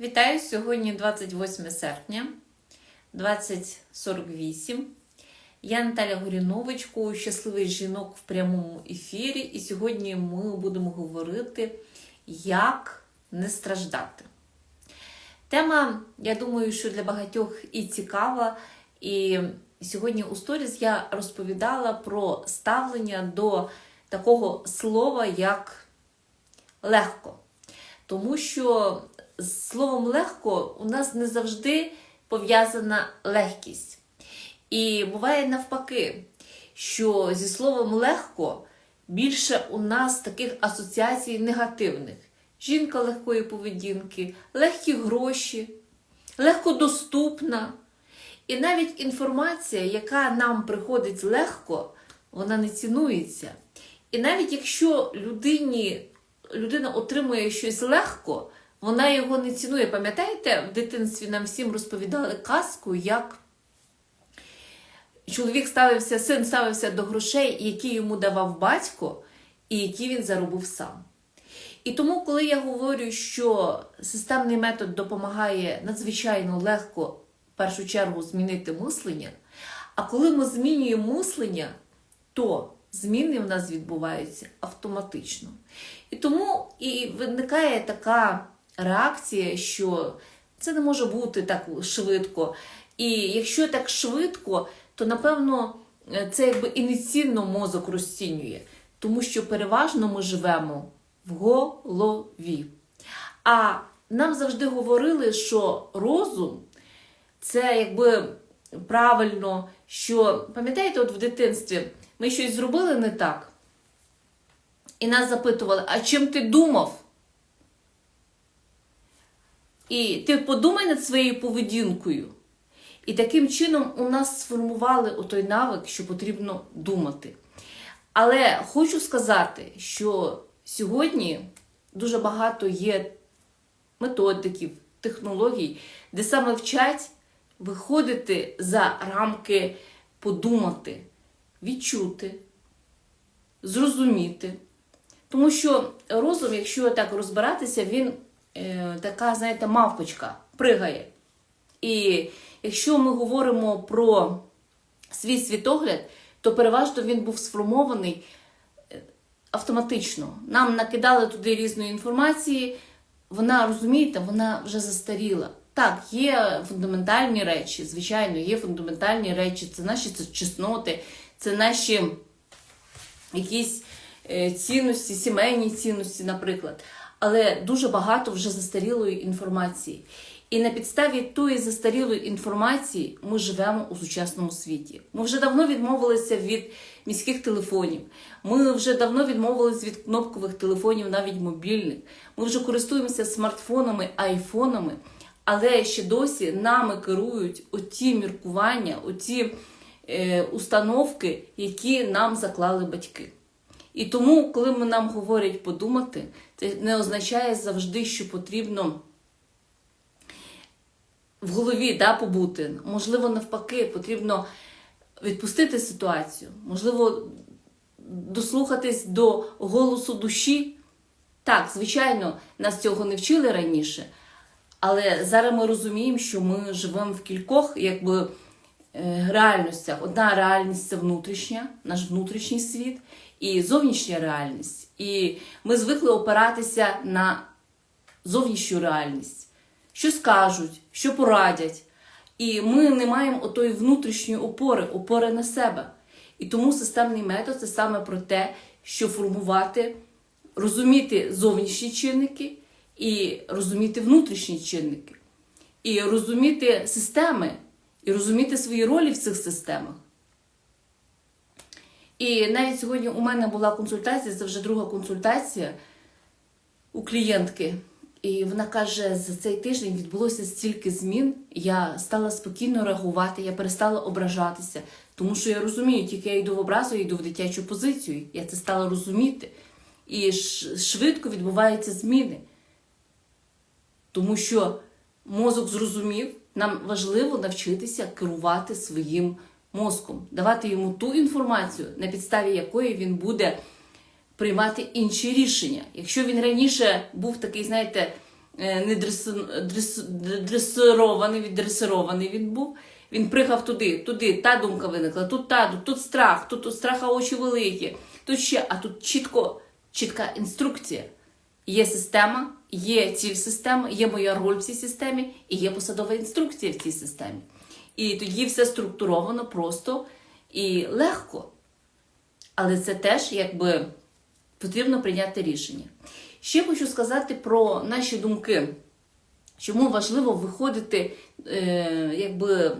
Вітаю сьогодні 28 серпня 2048. Я Наталя Горінович, щасливий жінок в прямому ефірі, і сьогодні ми будемо говорити, як не страждати. Тема, я думаю, що для багатьох і цікава. І сьогодні у сторіс я розповідала про ставлення до такого слова, як легко. Тому що з словом легко у нас не завжди пов'язана легкість. І буває навпаки, що зі словом легко більше у нас таких асоціацій негативних. Жінка легкої поведінки, легкі гроші, легкодоступна. І навіть інформація, яка нам приходить легко, вона не цінується. І навіть якщо людині, людина отримує щось легко, вона його не цінує. Пам'ятаєте, в дитинстві нам всім розповідали казку, як чоловік ставився, син ставився до грошей, які йому давав батько, і які він заробив сам. І тому, коли я говорю, що системний метод допомагає надзвичайно легко, в першу чергу, змінити мислення, а коли ми змінюємо мислення, то зміни в нас відбуваються автоматично. І тому і виникає така реакція, що це не може бути так швидко. І якщо так швидко, то напевно це якби ініційно мозок розцінює, тому що переважно ми живемо в голові. А нам завжди говорили, що розум це якби правильно, що пам'ятаєте, от в дитинстві ми щось зробили не так. І нас запитували, а чим ти думав? І ти подумай над своєю поведінкою. І таким чином у нас сформували той навик, що потрібно думати. Але хочу сказати, що сьогодні дуже багато є методиків, технологій, де саме вчать виходити за рамки подумати, відчути, зрозуміти. Тому що розум, якщо так розбиратися, він е, така, знаєте, мавпочка пригає. І якщо ми говоримо про свій світогляд, то переважно він був сформований автоматично. Нам накидали туди різної інформації, вона, розумієте, вона вже застаріла. Так, є фундаментальні речі, звичайно, є фундаментальні речі, це наші чесноти, це наші якісь е, цінності, сімейні цінності, наприклад. Але дуже багато вже застарілої інформації. І на підставі тої застарілої інформації ми живемо у сучасному світі. Ми вже давно відмовилися від міських телефонів. Ми вже давно відмовилися від кнопкових телефонів, навіть мобільних. Ми вже користуємося смартфонами, айфонами, але ще досі нами керують оті міркування, оті е, установки, які нам заклали батьки. І тому, коли ми нам говорять подумати, це не означає завжди, що потрібно в голові да, побути. Можливо, навпаки, потрібно відпустити ситуацію, можливо, дослухатись до голосу душі. Так, звичайно, нас цього не вчили раніше, але зараз ми розуміємо, що ми живемо в кількох якби, реальностях. Одна реальність це внутрішня, наш внутрішній світ, і зовнішня реальність. І ми звикли опиратися на зовнішню реальність що скажуть, що порадять. І ми не маємо отої внутрішньої опори, опори на себе. І тому системний метод це саме про те, що формувати, розуміти зовнішні чинники і розуміти внутрішні чинники, і розуміти системи, і розуміти свої ролі в цих системах. І навіть сьогодні у мене була консультація, це вже друга консультація у клієнтки. І вона каже, за цей тиждень відбулося стільки змін, я стала спокійно реагувати, я перестала ображатися, тому що я розумію, тільки я йду в образу, я йду в дитячу позицію. Я це стала розуміти. І швидко відбуваються зміни. Тому що мозок зрозумів, нам важливо навчитися керувати своїм мозком, давати йому ту інформацію, на підставі якої він буде приймати інші рішення. Якщо він раніше був такий, знаєте, е, не дресу- дресирований, віддресирований він був. Він пригав туди, туди, та думка виникла, тут та, тут, тут страх, тут у страха очі великі, тут ще, а тут чітко, чітка інструкція. Є система, є ціль системи, є моя роль в цій системі і є посадова інструкція в цій системі. І тоді все структуровано просто і легко. Але це теж якби потрібно прийняти рішення. Ще хочу сказати про наші думки. Чому важливо виходити, е, якби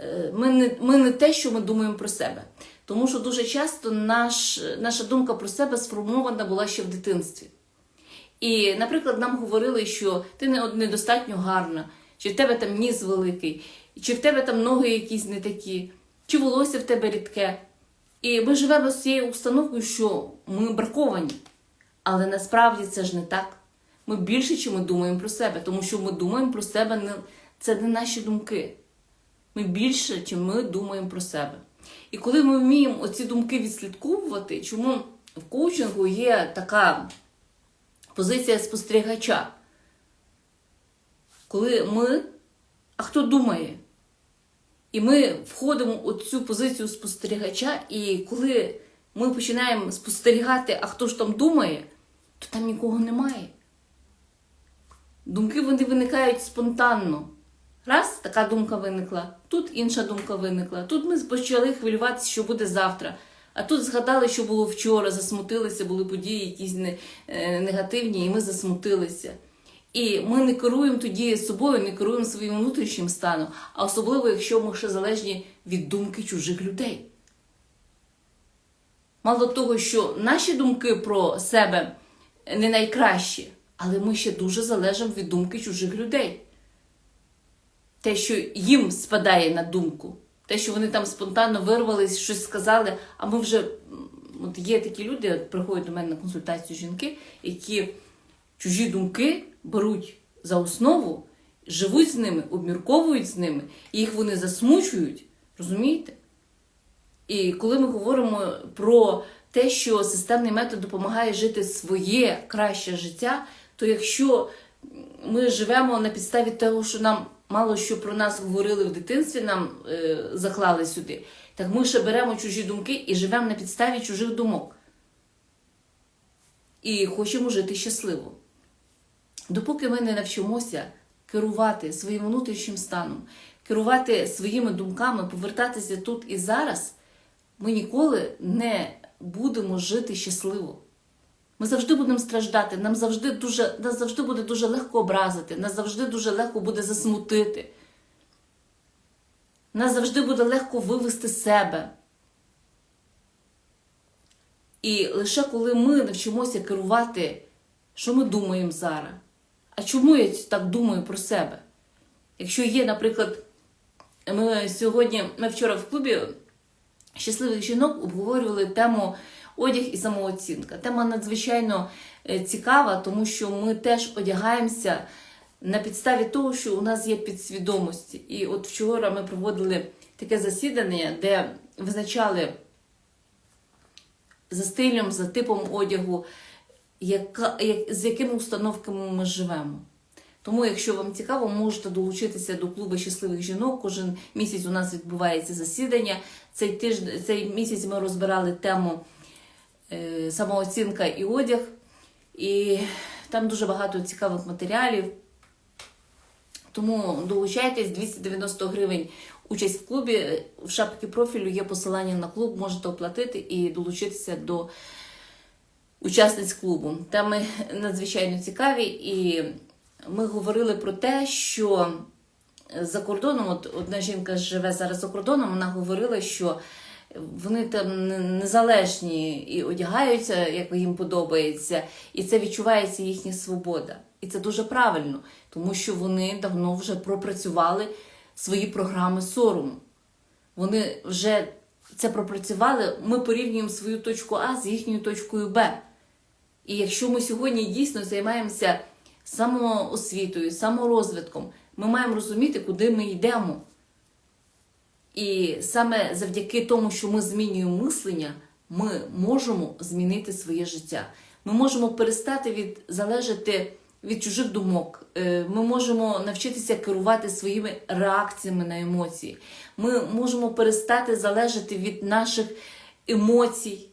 е, ми не, ми не те, що ми думаємо про себе. Тому що дуже часто наш, наша думка про себе сформована була ще в дитинстві. І, наприклад, нам говорили, що ти не- недостатньо гарна, чи в тебе там ніс великий, чи в тебе там ноги якісь не такі, чи волосся в тебе рідке. І ми живемо з цією установкою, що ми браковані. Але насправді це ж не так. Ми більше, чи ми думаємо про себе, тому що ми думаємо про себе не це не наші думки. Ми більше, чим ми думаємо про себе. І коли ми вміємо оці думки відслідковувати, чому в коучингу є така позиція спостерігача, коли ми, а хто думає? І ми входимо у цю позицію спостерігача, і коли ми починаємо спостерігати, а хто ж там думає, то там нікого немає. Думки вони виникають спонтанно. Раз така думка виникла, тут інша думка виникла. Тут ми почали хвилюватися, що буде завтра. А тут згадали, що було вчора, засмутилися, були події якісь е, негативні, і ми засмутилися. І ми не керуємо тоді собою, не керуємо своїм внутрішнім станом, а особливо, якщо ми ще залежні від думки чужих людей. Мало того, що наші думки про себе не найкращі, але ми ще дуже залежимо від думки чужих людей. Те, що їм спадає на думку, те, що вони там спонтанно вирвались, щось сказали, а ми вже от є такі люди, приходять до мене на консультацію жінки, які чужі думки беруть за основу, живуть з ними, обмірковують з ними, і їх вони засмучують. Розумієте? І коли ми говоримо про те, що системний метод допомагає жити своє краще життя, то якщо ми живемо на підставі того, що нам мало що про нас говорили в дитинстві, нам е, заклали сюди, так ми ще беремо чужі думки і живемо на підставі чужих думок. І хочемо жити щасливо. Допоки ми не навчимося керувати своїм внутрішнім станом, керувати своїми думками, повертатися тут і зараз, ми ніколи не будемо жити щасливо. Ми завжди будемо страждати, нам завжди дуже, нас завжди буде дуже легко образити, нас завжди дуже легко буде засмутити. Нас завжди буде легко вивести себе. І лише коли ми навчимося керувати, що ми думаємо зараз. А чому я так думаю про себе? Якщо є, наприклад, ми сьогодні, ми вчора в клубі щасливих жінок обговорювали тему одяг і самооцінка. Тема надзвичайно е, цікава, тому що ми теж одягаємося на підставі того, що у нас є підсвідомості. І от вчора ми проводили таке засідання, де визначали за стилем, за типом одягу, яка, як, з якими установками ми живемо. Тому, якщо вам цікаво, можете долучитися до клубу щасливих жінок. Кожен місяць у нас відбувається засідання. Цей тиждень, цей місяць ми розбирали тему е, самооцінка і одяг. І там дуже багато цікавих матеріалів. Тому долучайтесь 290 гривень участь в клубі. В шапці профілю є посилання на клуб, можете оплатити і долучитися до учасниць клубу. Там ми надзвичайно цікаві, і ми говорили про те, що за кордоном, от одна жінка живе зараз за кордоном, вона говорила, що вони там незалежні і одягаються, як їм подобається, і це відчувається їхня свобода. І це дуже правильно, тому що вони давно вже пропрацювали свої програми сорому. Вони вже це пропрацювали. Ми порівнюємо свою точку А з їхньою точкою Б. І якщо ми сьогодні дійсно займаємося самоосвітою, саморозвитком, ми маємо розуміти, куди ми йдемо. І саме завдяки тому, що ми змінюємо мислення, ми можемо змінити своє життя. Ми можемо перестати від залежати від чужих думок. Е, Ми можемо навчитися керувати своїми реакціями на емоції. Ми можемо перестати залежати від наших емоцій,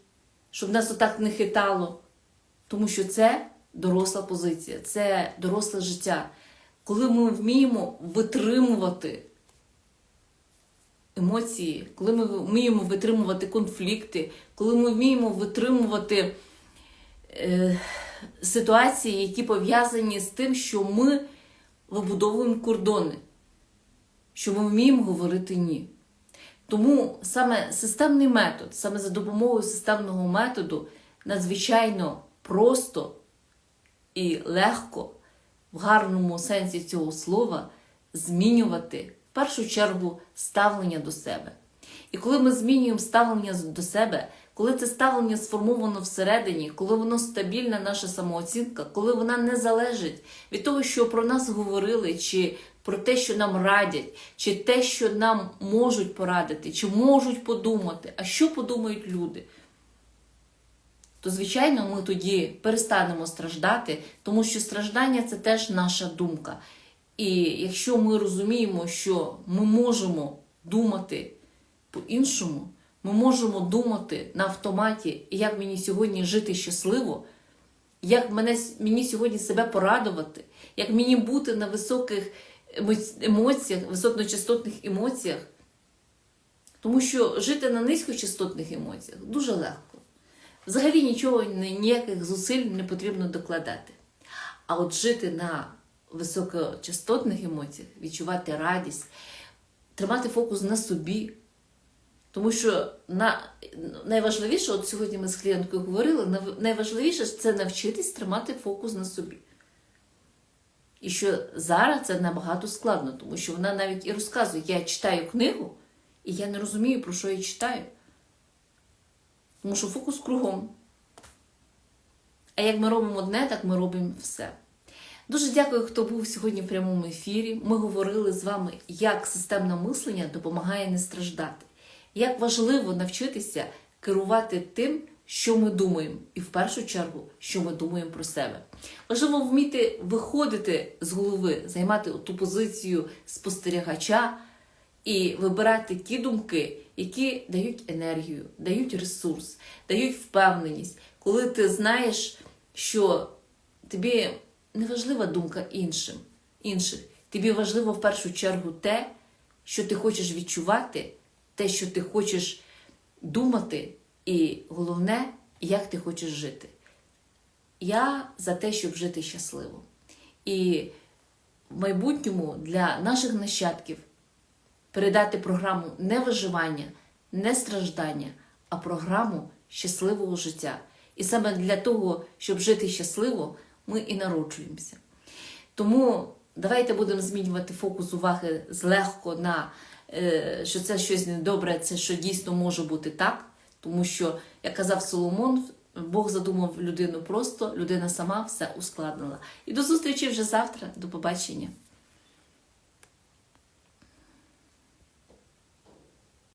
щоб нас отак не хитало. Тому що це доросла позиція, це доросле життя. Коли ми вміємо витримувати емоції, коли ми вміємо витримувати конфлікти, коли ми вміємо витримувати е, ситуації, які пов'язані з тим, що ми вибудовуємо кордони, що ми вміємо говорити ні. Тому саме системний метод, саме за допомогою системного методу надзвичайно просто і легко, в гарному сенсі цього слова, змінювати в першу чергу ставлення до себе. І коли ми змінюємо ставлення до себе, коли це ставлення сформовано всередині, коли воно стабільна наша самооцінка, коли вона не залежить від того, що про нас говорили, чи про те, що нам радять, чи те, що нам можуть порадити, чи можуть подумати, а що подумають люди, то, звичайно, ми тоді перестанемо страждати, тому що страждання це теж наша думка. І якщо ми розуміємо, що ми можемо думати по-іншому, ми можемо думати на автоматі, як мені сьогодні жити щасливо, як мене, мені сьогодні себе порадувати, як мені бути на високих емоціях, високочастотних емоціях. Тому що жити на низькочастотних емоціях дуже легко. Взагалі нічого, ніяких зусиль не потрібно докладати. А от жити на високочастотних емоціях, відчувати радість, тримати фокус на собі. Тому що на, найважливіше, от сьогодні ми з клієнткою говорили, найважливіше це навчитись тримати фокус на собі. І що зараз це набагато складно, тому що вона навіть і розказує, я читаю книгу, і я не розумію, про що я читаю. Тому що фокус кругом. А як ми робимо одне, так ми робимо все. Дуже дякую, хто був сьогодні в прямому ефірі. Ми говорили з вами, як системне мислення допомагає не страждати. Як важливо навчитися керувати тим, що ми думаємо, і в першу чергу, що ми думаємо про себе. Важливо вміти виходити з голови, займати ту позицію спостерігача і вибирати ті думки, які дають енергію, дають ресурс, дають впевненість, коли ти знаєш, що тобі не важлива думка іншим, інших. Тобі важливо в першу чергу те, що ти хочеш відчувати, те, що ти хочеш думати, і головне, як ти хочеш жити. Я за те, щоб жити щасливо. І в майбутньому для наших нащадків передати програму не виживання, не страждання, а програму щасливого життя. І саме для того, щоб жити щасливо, ми і народжуємося. Тому давайте будемо змінювати фокус уваги злегко на е, що це щось недобре, це що дійсно може бути так. Тому що, як казав Соломон, Бог задумав людину просто, людина сама все ускладнила. І до зустрічі вже завтра. До побачення.